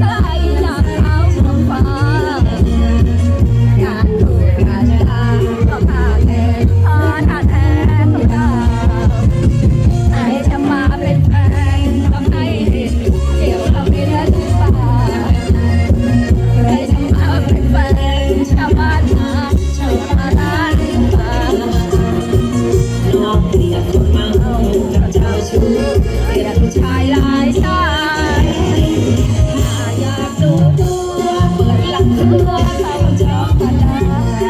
ไทย เกลียดคนมาเฮากับเจ้าชู้เกลียดผู้ชายหลายสายถ้าอยากดูตัวเปิดหลังตัวเข้าจอกันได้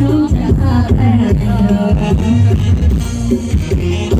รู้จะฆ่าแธอ